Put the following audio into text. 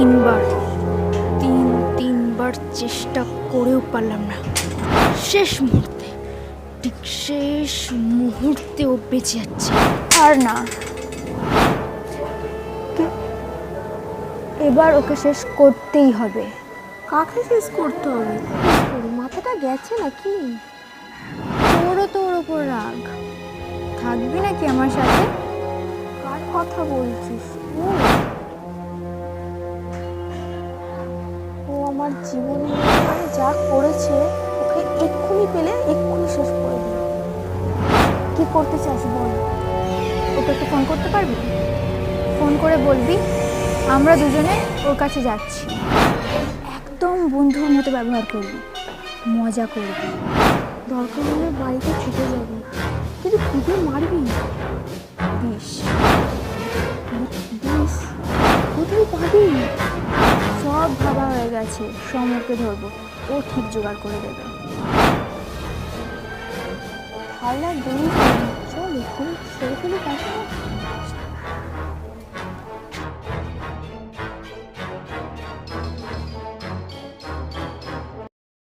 তিনবার তিন তিনবার চেষ্টা করেও পারলাম না। শেষ মুহূর্তে ঠিক শেষ মুহূর্তেও বেঁচে যাচ্ছে। আর না। এবার ওকে শেষ করতেই হবে। কাকে শেষ করতে হবে? ওর মাথাটা গেছে নাকি? তোরও তো ওর ওপর রাগ। থাকবি নাকি আমার সাথে? কার কথা বলছিস? ও। আমার জীবনে মানে যা করেছে, ওকে এক্ষুনি পেলে এক্ষুনি শেষ করে দিই কি করতে চাস বল? ওকে একটু ফোন করতে পারবি? ফোন করে বলবি, আমরা দুজনে ওর কাছে যাচ্ছি। একদম বন্ধুর মতো ব্যবহার করবি, মজা করবি। দরকার হলে বাড়িতে ছুটে যাবি, কিন্তু খুবই মারবি বিষ বিষ কোথায় পাবি? সব ভাবা গেছে সমরকে ধরবো ও ঠিক জোগাড় করে দেবে হালা দুই। চল এক্ষুনি কাজ